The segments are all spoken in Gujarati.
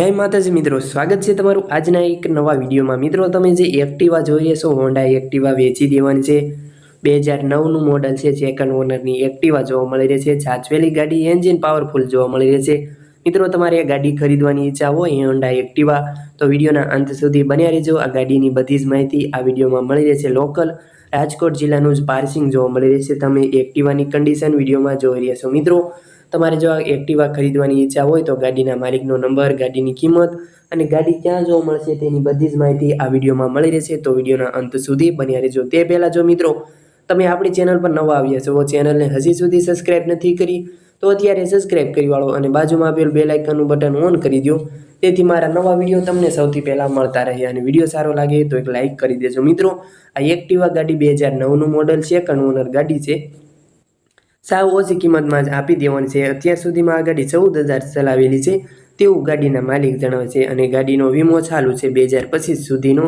જય માતાજી મિત્રો, સ્વાગત છે તમારું આજના એક નવા વિડીયોમાં. મિત્રો, તમે જે એક્ટિવા જોઈએ છો હોન્ડા એક્ટિવા વેચી દેવાની છે. બે હજાર નવનું મોડલ છે સેકન્ડ ઓનરની એક્ટિવા જોવા મળી રહી છે. સાચવેલી ગાડી એન્જિન પાવરફુલ જોવા મળી રહી છે. મિત્રો, તમારે આ ગાડી ખરીદવાની ઈચ્છા હોય હોન્ડા એક્ટિવા, તો વિડીયોના અંત સુધી બન્યા રહેજો. આ ગાડીની બધી જ માહિતી આ વિડીયોમાં મળી રહેશે લોકલ રાજકોટ જિલ્લાનું જ પાર્સિંગ જોવા મળી રહેશે તમે એક્ટિવાની કન્ડિશન વિડીયોમાં જોઈ રહ્યા છો. મિત્રો તમારે જો આ એક્ટિવા ખરીદવાની ઈચ્છા હોય તો ગાડીના માલિકનો નંબર, ગાડીની કિંમત અને ગાડી ક્યાં જોવા મળશે તેની બધી જ માહિતી આ વિડીયોમાં મળી રહેશે. તો વિડીયોના અંત સુધી બન્યા રહેજો. તે પહેલાં જો મિત્રો, તમે આપણી ચેનલ પર નવા આવ્યા છો ચેનલને હજી સુધી સબસ્ક્રાઈબ નથી કરી, તો અત્યારે સબસ્ક્રાઇબ કરી વાળો અને બાજુમાં આપેલ બે લાઇકનનું બટન ઓન કરી દો. તેથી મારા નવા વીડિયો તમને સૌથી પહેલાં મળતા રહે અને વીડિયો સારો લાગે તો એક લાઇક કરી દેજો. મિત્રો, આ એક્ટિવા ગાડી બે હજાર નવનું મોડલ છે કણ ઓનર ગાડી છે. સાવ ઓછી કિંમતમાં જ આપી દેવાની છે. અત્યાર સુધીમાં આ ગાડી ચૌદ હજાર ચલાવેલી છે. તેવું ગાડીના માલિક જણાવે છે અને ગાડીનો વીમો ચાલુ છે. બે હજાર પચીસ સુધીનો.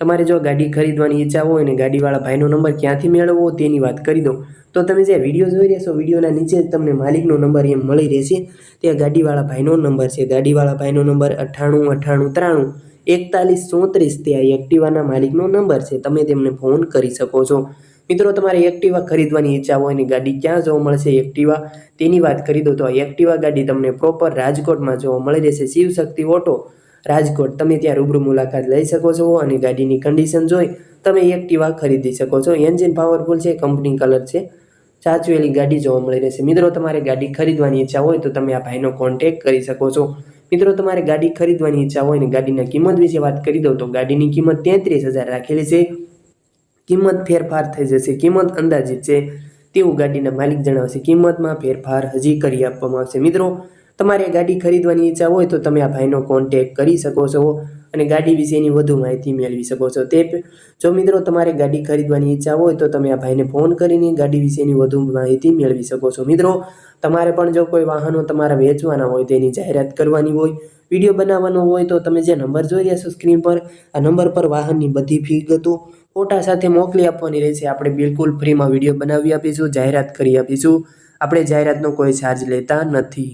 તમારે જો ગાડી ખરીદવાની ઈચ્છા હોય અને ગાડીવાળા ભાઈનો નંબર ક્યાંથી મેળવવો તેની વાત કરી દો તો તમે જે વીડિયો જોઈ રહ્યા છો, વિડીયોના નીચે તમને માલિકનો નંબર એમ મળી રહેશે. ત્યાં ગાડીવાળા ભાઈનો નંબર છે. ગાડીવાળા ભાઈનો નંબર અઠ્ઠાણું અઠ્ઠાણું, ત્રાણું, એકતાલીસ, ચોત્રીસ, તે આ એક્ટિવાના માલિકનો નંબર છે. તમે તેમને ફોન કરી શકો છો. મિત્રો, તમારે એક્ટિવા ખરીદવાની ઈચ્છા હોય અને ગાડી ક્યાં જોવા મળશે એક્ટિવા? તેની વાત કરી દો તો એક્ટિવા ગાડી તમને પ્રોપર રાજકોટમાં જોવા મળી રહેશે. શિવશક્તિ ઓટો રાજકોટ. તમે ત્યાં રૂબરૂ મુલાકાત લઈ શકો છો અને ગાડીની કન્ડિશન જોઈ તમે એક્ટિવા ખરીદી શકો છો. એન્જિન પાવરફુલ છે કંપની કલર છે, સાચવેલી ગાડી જોવા મળી રહેશે. મિત્રો, તમારે ગાડી ખરીદવાની ઈચ્છા હોય તો તમે આ ભાઈનો કોન્ટેક કરી શકો છો. મિત્રો, તમારે ગાડી ખરીદવાની ઈચ્છા હોય ને ગાડીના કિંમત વિશે વાત કરી દઉં તો ગાડીની કિંમત તેત્રીસ હજાર રાખેલી છે. કિંમત ફેરફાર થઈ જશે. કિંમત અંદાજિત છે તેવું ગાડીના માલિક જણાવશે. કિંમતમાં ફેરફાર હજી કરી આપવામાં આવશે. મિત્રો, તમારે ગાડી ખરીદવાની ઈચ્છા હોય તો તમે આ ભાઈનો કોન્ટેક કરી શકો છો અને ગાડી વિશેની વધુ માહિતી મેળવી શકો છો. તે જો મિત્રો, તમારે ગાડી ખરીદવાની ઈચ્છા હોય તો તમે આ ભાઈને ફોન કરીને ગાડી વિશેની વધુ માહિતી મેળવી શકો છો. મિત્રો, તમારે પણ જો કોઈ વાહનો તમારા વેચવાના હોય તેની જાહેરાત કરવાની હોય, વીડિયો બનાવવાનો હોય તો તમે જે નંબર જોઈ રહ્યા છો સ્ક્રીન પર, આ નંબર પર વાહનની બધી વિગતો ફોટા સાથે મોકલી આપવાની રહેશે. આપણે બિલકુલ ફ્રીમાં વીડિયો બનાવી આપીશું, જાહેરાત કરી આપીશું. આપણે જાહેરાતનો કોઈ ચાર્જ લેતા નથી.